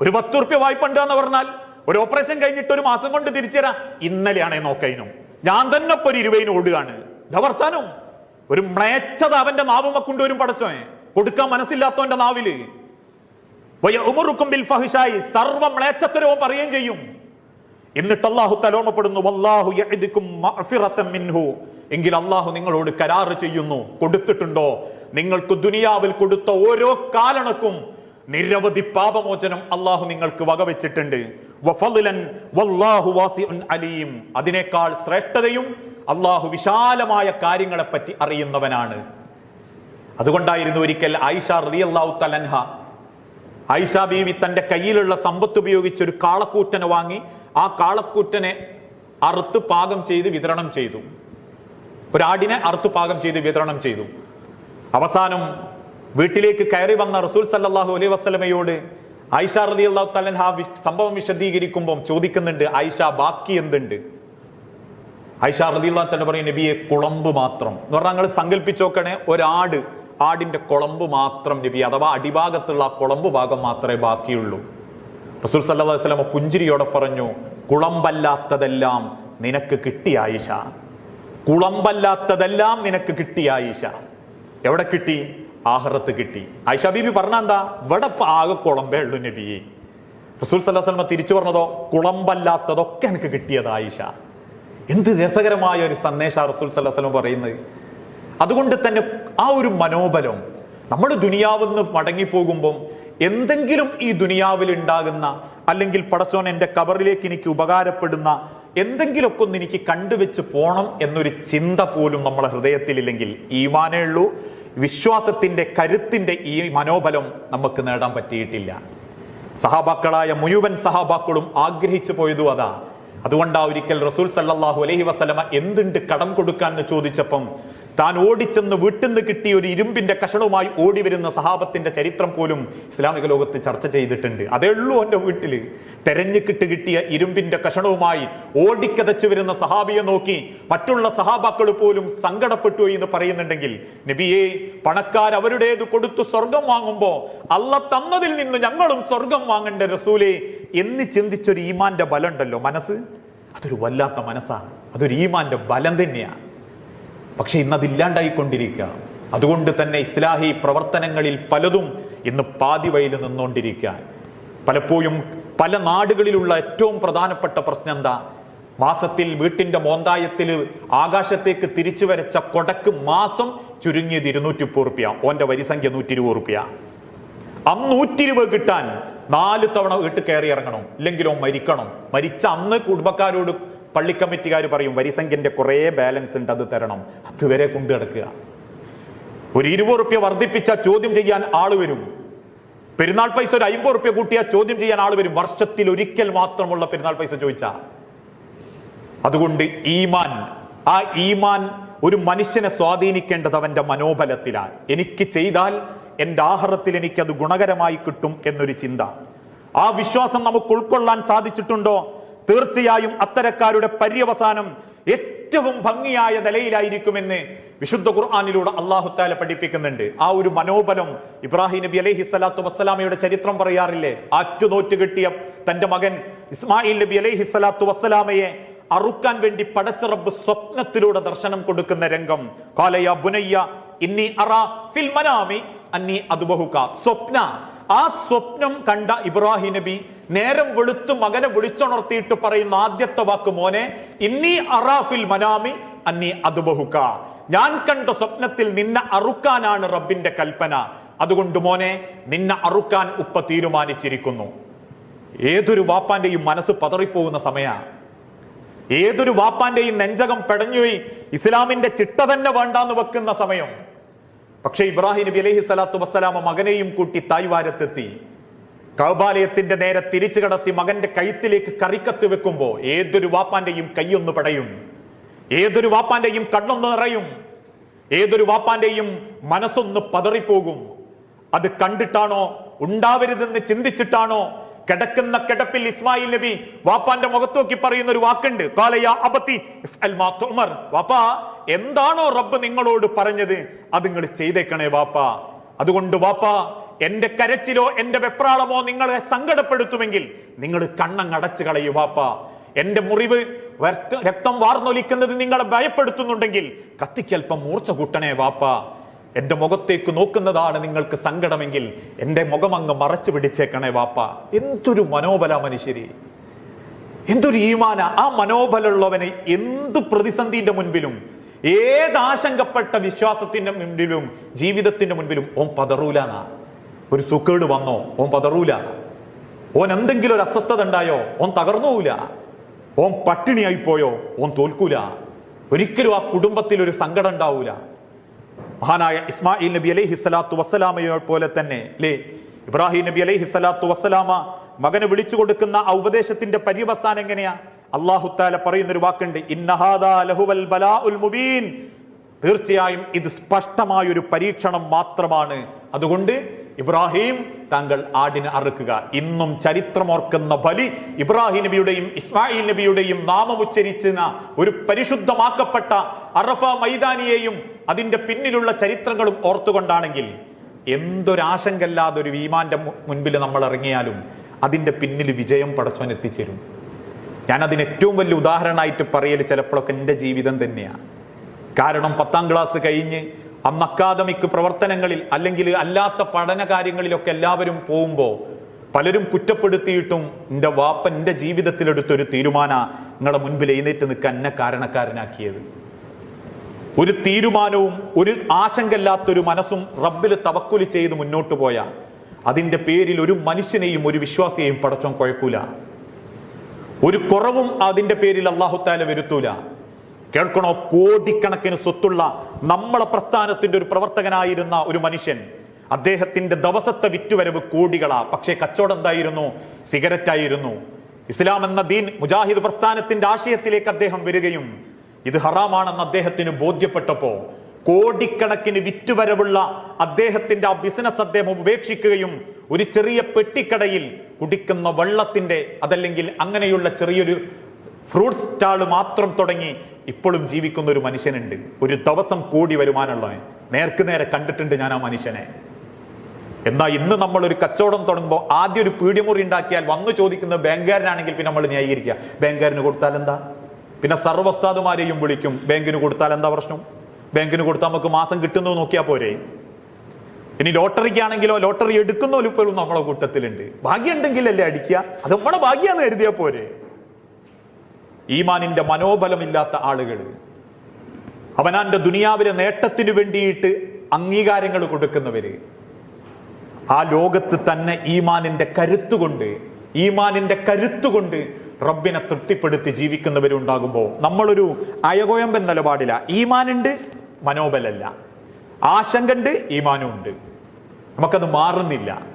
ഒരു പത്ത് റുപ്യ വായ്പ ഉണ്ട് എന്ന് പറഞ്ഞാൽ ഒരു ഓപ്പറേഷൻ കഴിഞ്ഞിട്ട് ഒരു മാസം കൊണ്ട് തിരിച്ചുതരാം. ഇന്നലെയാണേ നോക്കൈനും ഞാൻ തന്നെ ഇപ്പൊ ഒരു ഇരുപതിന് ഓടുകയാണ്. വർത്താനോ. ഒരു മ്ലേച്ഛത അവന്റെ നാവുമ്മ കൊണ്ടുവരും പടച്ചോനെ. കൊടുക്കാൻ മനസ്സില്ലാത്തവന്റെ നാവിൽ. ബിൽ സർവ മ്ലേച്ഛത്തരവും പറയുകയും ചെയ്യും. എന്നിട്ട് അള്ളാഹു തലോമപ്പെടുന്നു അള്ളാഹു മിൻഹു. എങ്കിൽ അള്ളാഹു നിങ്ങളോട് കരാറ് ചെയ്യുന്നു. കൊടുത്തിട്ടുണ്ടോ? നിങ്ങൾക്ക് ദുനിയാവിൽ കൊടുത്ത ഓരോ കാലണക്കും നിരവധി പാപമോചനം അള്ളാഹു നിങ്ങൾക്ക് വകവെച്ചിട്ടുണ്ട്. അലീം. അതിനേക്കാൾ ശ്രേഷ്ഠതയും അള്ളാഹു വിശാലമായ കാര്യങ്ങളെപ്പറ്റി അറിയുന്നവനാണ്. അതുകൊണ്ടായിരുന്നു ഒരിക്കൽ ആയിഷ അള്ളാഹു തലൻഹ ഐഷ ബീവി തന്റെ കയ്യിലുള്ള സമ്പത്ത് ഉപയോഗിച്ച് ഒരു കാളക്കൂറ്റനെ വാങ്ങി ആ കാളക്കൂറ്റനെ അറുത്ത് പാകം ചെയ്ത് വിതരണം ചെയ്തു. ഒരാടിനെ അറുത്ത് പാകം ചെയ്ത് വിതരണം ചെയ്തു. അവസാനം വീട്ടിലേക്ക് കയറി വന്ന റസൂൽ സല്ലാഹു അലൈഹി വസ്ലമയോട് ഐഷ റതി അള്ളാഹു തലൻ ആ സംഭവം വിശദീകരിക്കുമ്പോൾ ചോദിക്കുന്നുണ്ട് ഐഷ ബാക്കി എന്തുണ്ട്? ഐഷ റതി അള്ളാഹു തന്നെ പറയും നബിയെ കുളമ്പ് മാത്രം. എന്ന് പറഞ്ഞാൽ ഞങ്ങൾ സങ്കല്പിച്ചോക്കണേ ഒരാട് ആടിന്റെ കുളമ്പ് മാത്രം നബി അഥവാ അടിഭാഗത്തുള്ള കുളമ്പ് ഭാഗം മാത്രമേ ബാക്കിയുള്ളൂ. റസൂൽ സല്ലല്ലാഹു അലൈഹി വസല്ലമ പുഞ്ചിരിയോടെ പറഞ്ഞു കുളമ്പല്ലാത്തതെല്ലാം നിനക്ക് കിട്ടി ആയിഷ. കുളമ്പല്ലാത്തതെല്ലാം നിനക്ക് കിട്ടി ആയിഷ. എവിടെ കിട്ടി? ആഹ്റത്ത് കിട്ടി. ആയിഷ ബീബി പറഞ്ഞ എന്താ? ഇവിടെ ആകെ കുളമ്പേ ഉള്ളു നബിയെ. റസൂൽ സല്ലാസ്ലമ തിരിച്ചു പറഞ്ഞതോ? കുളമ്പല്ലാത്തതൊക്കെ എനിക്ക് കിട്ടിയത് ആയിഷ. എന്ത് രസകരമായ ഒരു സന്ദേശ റസൂൽ വസല്ലം പറയുന്നത്. അതുകൊണ്ട് തന്നെ ആ ഒരു മനോബലം നമ്മൾ ദുനിയാവെന്ന് മടങ്ങിപ്പോകുമ്പം എന്തെങ്കിലും ഈ ദുനിയാവിൽ ഉണ്ടാകുന്ന അല്ലെങ്കിൽ പടച്ചോൻ എന്റെ കബറിലേക്ക് എനിക്ക് ഉപകാരപ്പെടുന്ന എന്തെങ്കിലുമൊക്കെ ഒന്ന് എനിക്ക് കണ്ടുവെച്ച് പോണം എന്നൊരു ചിന്ത പോലും നമ്മളെ ഹൃദയത്തിലില്ലെങ്കിൽ ഈമാനേ ഉള്ളൂ വിശ്വാസത്തിന്റെ കരുത്തിന്റെ ഈ മനോബലം നമുക്ക് നേടാൻ പറ്റിയിട്ടില്ല. സഹാബാക്കളായ മുഴുവൻ സഹാബാക്കളും ആഗ്രഹിച്ചു പോയതും അതാ. അതുകൊണ്ടാ ഒരിക്കൽ റസൂൽ സല്ലാഹു അലൈഹി വസ്ലമ എന്തുണ്ട് കടം കൊടുക്കാൻ എന്ന് ചോദിച്ചപ്പം താൻ ഓടിച്ചെന്ന് വീട്ടിൽ നിന്ന് കിട്ടിയ ഒരു ഇരുമ്പിന്റെ കഷണവുമായി ഓടി വരുന്ന സഹാബത്തിന്റെ ചരിത്രം പോലും ഇസ്ലാമിക ലോകത്ത് ചർച്ച ചെയ്തിട്ടുണ്ട്. അതേ ഉള്ളൂ എന്റെ വീട്ടിൽ തെരഞ്ഞു കിട്ട് കിട്ടിയ ഇരുമ്പിന്റെ കഷണവുമായി ഓടിക്കതച്ചു വരുന്ന സഹാബിയെ നോക്കി മറ്റുള്ള സഹാബാക്കൾ പോലും സങ്കടപ്പെട്ടു എന്ന് പറയുന്നുണ്ടെങ്കിൽ നബിയെ പണക്കാർ അവരുടേത് കൊടുത്തു സ്വർഗം വാങ്ങുമ്പോ അല്ല തന്നതിൽ നിന്ന് ഞങ്ങളും സ്വർഗം വാങ്ങേണ്ട റസൂലെ എന്ന് ചിന്തിച്ചൊരു ഈമാന്റെ ബലം ഉണ്ടല്ലോ മനസ്സ്. അതൊരു വല്ലാത്ത മനസ്സാണ് അതൊരു ഈമാന്റെ ബലം തന്നെയാണ് പക്ഷെ ഇന്ന് അതില്ലാണ്ടായിക്കൊണ്ടിരിക്കുക അതുകൊണ്ട് തന്നെ ഇസ്ലാഹി പ്രവർത്തനങ്ങളിൽ പലതും ഇന്ന് പാതി വഴിയിൽ നിന്നുകൊണ്ടിരിക്കുക. പലപ്പോഴും പല നാടുകളിലുള്ള ഏറ്റവും പ്രധാനപ്പെട്ട പ്രശ്നം എന്താ? മാസത്തിൽ വീട്ടിന്റെ മോന്തായത്തിൽ ആകാശത്തേക്ക് തിരിച്ചു വരച്ച കൊടക്ക് മാസം ചുരുങ്ങിയത് ഇരുന്നൂറ്റി മുപ്പത് റുപ്യ. ഓന്റെ വരിസംഖ്യ നൂറ്റി ഇരുപത് റുപ്യ. അന്ന് നൂറ്റി ഇരുപത് കിട്ടാൻ നാല് തവണ വീട്ടിൽ കയറി ഇറങ്ങണം. ഇല്ലെങ്കിലോ മരിക്കണം. മരിച്ച അന്ന് കുടുംബക്കാരോട് പള്ളി കമ്മിറ്റിക്കാർ പറയും വരിസംഖ്യന്റെ കുറെ ബാലൻസ് ഉണ്ട് അത് തരണം. അതുവരെ കൊണ്ടു കിടക്കുക ഒരു ഇരുപത് റുപ്യ വർദ്ധിപ്പിച്ച ചോദ്യം ചെയ്യാൻ ആൾ വരും. പെരുന്നാൾ പൈസ ഒരു അമ്പത് റുപ്യ കൂട്ടിയാൽ ചോദ്യം ചെയ്യാൻ ആൾ വരും. വർഷത്തിൽ ഒരിക്കൽ മാത്രമുള്ള പെരുന്നാൾ പൈസ ചോദിച്ചാ. അതുകൊണ്ട് ഈമാൻ ആ ഈമാൻ ഒരു മനുഷ്യനെ സ്വാധീനിക്കേണ്ടത് അവന്റെ മനോബലത്തിലാണ്. എനിക്ക് ചെയ്താൽ എന്റെ ആഹാരത്തിൽ എനിക്ക് അത് ഗുണകരമായി കിട്ടും എന്നൊരു ചിന്ത. ആ വിശ്വാസം നമുക്ക് ഉൾക്കൊള്ളാൻ സാധിച്ചിട്ടുണ്ടോ? തീർച്ചയായും അത്തരക്കാരുടെ പര്യവസാനം ഏറ്റവും ഭംഗിയായ നിലയിലായിരിക്കുമെന്ന് വിശുദ്ധ ഖുർആാനിലൂടെ അള്ളാഹു താല പഠിപ്പിക്കുന്നുണ്ട്. ആ ഒരു മനോബലം ഇബ്രാഹിം നബി അലൈഹി സ്വലാത്തു വസ്സലാമയുടെ ചരിത്രം പറയാറില്ലേ? ആറ്റുനോറ്റ് കിട്ടിയ തന്റെ മകൻ ഇസ്മായിൽ നബി അലൈഹി സ്വലാത്തു വസ്സലാമയെ അറുക്കാൻ വേണ്ടി പടച്ച റബ്ബ് സ്വപ്നത്തിലൂടെ ദർശനം കൊടുക്കുന്ന രംഗം. കാലയ ബുനയ്യ ഇന്നി അറ ഫിൽ മനാമി അന്നി അതുബഹുക സ്വപ്ന. ആ സ്വപ്നം കണ്ട ഇബ്രാഹിം നബി നേരം വെളുത്ത് മകനെ വിളിച്ചുണർത്തിയിട്ട് പറയുന്ന ആദ്യത്തെ വാക്ക് മോനെ ഇന്നി അറാഫിൽ മനാമി അന്നി അതുബഹുക ഞാൻ കണ്ട സ്വപ്നത്തിൽ നിന്നെ അറുക്കാനാണ് റബ്ബിന്റെ കൽപ്പന. അതുകൊണ്ട് മോനെ നിന്നെ അറുക്കാൻ ഉപ്പ തീരുമാനിച്ചിരിക്കുന്നു. ഏതൊരു വാപ്പാന്റെയും മനസ്സ് പതറിപ്പോകുന്ന സമയമാണ് ഏതൊരു വാപ്പാന്റെയും നെഞ്ചകം പെടഞ്ഞുപോയി ഇസ്ലാമിന്റെ ചിട്ട തന്നെ വേണ്ടാന്ന് വെക്കുന്ന സമയം. പക്ഷേ ഇബ്രാഹിം നബി അലഹി സ്വലാത്തു വസ്സലാമ മകനെയും കൂട്ടി തായ്വാരത്തെത്തി. കൗബാലയത്തിന്റെ നേരെ തിരിച്ചു കടത്തി മകന്റെ കഴുത്തിലേക്ക് കറിക്കത്ത് വെക്കുമ്പോ ഏതൊരു വാപ്പാന്റെയും കൈയൊന്ന് പടയും. ഏതൊരു വാപ്പാന്റെയും കണ്ണൊന്ന് നിറയും. ഏതൊരു വാപ്പാന്റെയും മനസ്സൊന്ന് പതറിപ്പോകും. അത് കണ്ടിട്ടാണോ? ഉണ്ടാവരുതെന്ന് ചിന്തിച്ചിട്ടാണോ? കിടക്കുന്ന കിടപ്പിൽ ഇസ്മായിൽ നബി വാപ്പാന്റെ മുഖത്ത് നോക്കി പറയുന്ന ഒരു വാക്കുണ്ട്. കാലയ അബത്തി. വാപ്പാ എന്താണോ റബ്ബ് നിങ്ങളോട് പറഞ്ഞത്? അത് നിങ്ങൾ ചെയ്തേക്കണേ വാപ്പ. അതുകൊണ്ട് വാപ്പാ എന്റെ കരച്ചിലോ എന്റെ വെപ്രാളമോ നിങ്ങളെ സങ്കടപ്പെടുത്തുമെങ്കിൽ നിങ്ങൾ കണ്ണങ്ങടച്ചു കളയൂ വാപ്പ. എന്റെ മുറിവ് രക്ത- വാർന്നൊലിക്കുന്നത് നിങ്ങളെ ഭയപ്പെടുത്തുന്നുണ്ടെങ്കിൽ കത്തിക്കൽപ്പം മൂർച്ച കൂട്ടണേ വാപ്പ. എന്റെ മുഖത്തേക്ക് നോക്കുന്നതാണ് നിങ്ങൾക്ക് സങ്കടമെങ്കിൽ എന്റെ മുഖമങ്ങ് മറച്ചു പിടിച്ചേക്കണേ വാപ്പ. എന്തൊരു മനോബല മനുഷ്യരി. എന്തൊരു ഈമാന. ആ മനോബലമുള്ളവന് എന്ത് പ്രതിസന്ധിന്റെ മുൻപിലും ഏതാശങ്കപ്പെട്ട വിശ്വാസത്തിന്റെ മുൻപിലും ജീവിതത്തിന്റെ മുൻപിലും ഓം പതറൂലാന്നാ. ഒരു സുക്കേട് വന്നോ? ഓൻ പതറൂല. ഓൻ എന്തെങ്കിലും ഒരു അസ്വസ്ഥത ഉണ്ടായോ? ഓൻ തകർന്നൂല ഓൻ പട്ടിണിയായി പോയോ? ഓൻ തോൽക്കൂല. ഒരിക്കലും ആ കുടുംബത്തിൽ ഒരു സങ്കടം ഉണ്ടാവൂല. മഹാനായ ഇസ്മായിൽ നബി അലൈഹി സ്വലാത്തു വസ്സലാമയെ പോലെ തന്നെ അല്ലേ ഇബ്രാഹിം നബി അലൈഹി സ്വലാത്തു വസ്സലാമ മകന് വിളിച്ചു കൊടുക്കുന്ന ആ ഉപദേശത്തിന്റെ പര്യവസാനം എങ്ങനെയാ? അള്ളാഹു താല പറയുന്ന ഒരു വാക്കുണ്ട് തീർച്ചയായും ഇത് സ്പഷ്ടമായ ഒരു പരീക്ഷണം മാത്രമാണ്. അതുകൊണ്ട് ഇബ്രാഹിം താങ്കൾ ആടിനെ അറുക്കുക. ഇന്നും ചരിത്രമോർക്കുന്ന ബലി ഇബ്രാഹിം നബിയുടെയും ഇസ്മായിൽ നബിയുടെയും നാമം ഉച്ചരിച്ചുന്ന ഒരു പരിശുദ്ധമാക്കപ്പെട്ട അറഫ മൈതാനിയെയും അതിന്റെ പിന്നിലുള്ള ചരിത്രങ്ങളും ഓർത്തുകൊണ്ടാണെങ്കിൽ എന്തൊരാശങ്കല്ലാതെ ഒരു വിമാന്റെ മുൻപിൽ നമ്മൾ ഇറങ്ങിയാലും അതിന്റെ പിന്നിൽ വിജയം പടച്ചവൻ എത്തിച്ചേരും. ഞാൻ അതിന് ഏറ്റവും വലിയ ഉദാഹരണമായിട്ട് പറയൽ ചിലപ്പോഴൊക്കെ എന്റെ ജീവിതം തന്നെയാണ് കാരണം പത്താം ക്ലാസ് കഴിഞ്ഞ് അന്ന് അക്കാദമിക് പ്രവർത്തനങ്ങളിൽ അല്ലെങ്കിൽ അല്ലാത്ത പഠന കാര്യങ്ങളിലൊക്കെ എല്ലാവരും പോകുമ്പോൾ പലരും കുറ്റപ്പെടുത്തിയിട്ടും എന്റെ വാപ്പ എന്റെ ജീവിതത്തിലെടുത്തൊരു തീരുമാന നിങ്ങളെ മുൻപിൽ എഴുന്നേറ്റ് നിൽക്കാൻ എന്നെ കാരണക്കാരനാക്കിയത്. ഒരു തീരുമാനവും ഒരു ആശങ്കല്ലാത്തൊരു മനസ്സും റബ്ബിൽ തവക്കുൽ ചെയ്ത് മുന്നോട്ട് പോയ. അതിന്റെ പേരിൽ ഒരു മനുഷ്യനെയും ഒരു വിശ്വാസിയെയും പടച്ചോൻ കുഴക്കൂല. ഒരു കുറവും അതിന്റെ പേരിൽ അള്ളാഹുത്താല വരുത്തൂല. കേൾക്കണോ? കോടിക്കണക്കിന് സ്വത്തുള്ള നമ്മളെ പ്രസ്ഥാനത്തിന്റെ ഒരു പ്രവർത്തകനായിരുന്ന ഒരു മനുഷ്യൻ. അദ്ദേഹത്തിന്റെ ദിവസത്തെ വിറ്റുവരവ് കോടികളാ. പക്ഷേ കച്ചവടം എന്തായിരുന്നു? സിഗരറ്റ് ആയിരുന്നു. ഇസ്ലാം എന്ന ദീൻ മുജാഹിദ് പ്രസ്ഥാനത്തിന്റെ ആശയത്തിലേക്ക് അദ്ദേഹം വരികയും ഇത് ഹറാമാണെന്ന് അദ്ദേഹത്തിന് ബോധ്യപ്പെട്ടപ്പോ കോടിക്കണക്കിന് വിറ്റുവരവുള്ള അദ്ദേഹത്തിന്റെ ആ ബിസിനസ് അദ്ദേഹം ഉപേക്ഷിക്കുകയും ഒരു ചെറിയ പെട്ടിക്കടയിൽ കുടിക്കുന്ന വെള്ളത്തിന്റെ അതല്ലെങ്കിൽ അങ്ങനെയുള്ള ചെറിയൊരു ഫ്രൂട്ട് സ്റ്റാൾ മാത്രം തുടങ്ങി ഇപ്പോഴും ജീവിക്കുന്ന ഒരു മനുഷ്യനുണ്ട്. ഒരു ദിവസം കൂടി വരുമാനമുള്ളവൻ. നേർക്ക് നേരെ കണ്ടിട്ടുണ്ട് ഞാൻ ആ മനുഷ്യനെ. എന്നാൽ ഇന്ന് നമ്മൾ ഒരു കച്ചവടം തുടങ്ങുമ്പോൾ ആദ്യം ഒരു പീടിമുറി ഉണ്ടാക്കിയാൽ വന്നു ചോദിക്കുന്ന ബാങ്കുകാരനാണെങ്കിൽ പിന്നെ നമ്മൾ ന്യായീകരിക്കുക. ബാങ്കുകാരന് കൊടുത്താൽ എന്താ? പിന്നെ സർവസ്താദുമാരെയും വിളിക്കും. ബാങ്കിന് കൊടുത്താൽ എന്താ പ്രശ്നം? ബാങ്കിന് കൊടുത്താൽ നമുക്ക് മാസം കിട്ടുന്നത് നോക്കിയാൽ പോരെ. ഇനി ലോട്ടറിക്കാണെങ്കിലോ ലോട്ടറി എടുക്കുന്നവരും ഇപ്പോഴും നമ്മളെ കൂട്ടത്തിലുണ്ട്. ഭാഗ്യം ഉണ്ടെങ്കിലല്ലേ അടിക്കുക? അത് നമ്മളെ ഭാഗ്യാന്ന് കരുതിയാൽ പോരെ. ഈമാനിന്റെ മനോബലമില്ലാത്ത ആളുകൾ. അവനാന്റെ ദുനിയാവിലെ നേട്ടത്തിനു വേണ്ടിയിട്ട് അംഗീകാരങ്ങൾ കൊടുക്കുന്നവര്. ആ ലോകത്ത് തന്നെ ഈമാനിന്റെ കരുത്തുകൊണ്ട് ഈമാനിന്റെ കരുത്തുകൊണ്ട് റബ്ബിനെ തൃപ്തിപ്പെടുത്തി ജീവിക്കുന്നവരുണ്ടാകുമ്പോൾ നമ്മളൊരു അയകോയമ്പൻ നിലപാടില്ല ഈമാനുണ്ട് മനോബലല്ല. ആശങ്കണ്ട് ഈമാനും ഉണ്ട് നമുക്കത് മാറുന്നില്ല.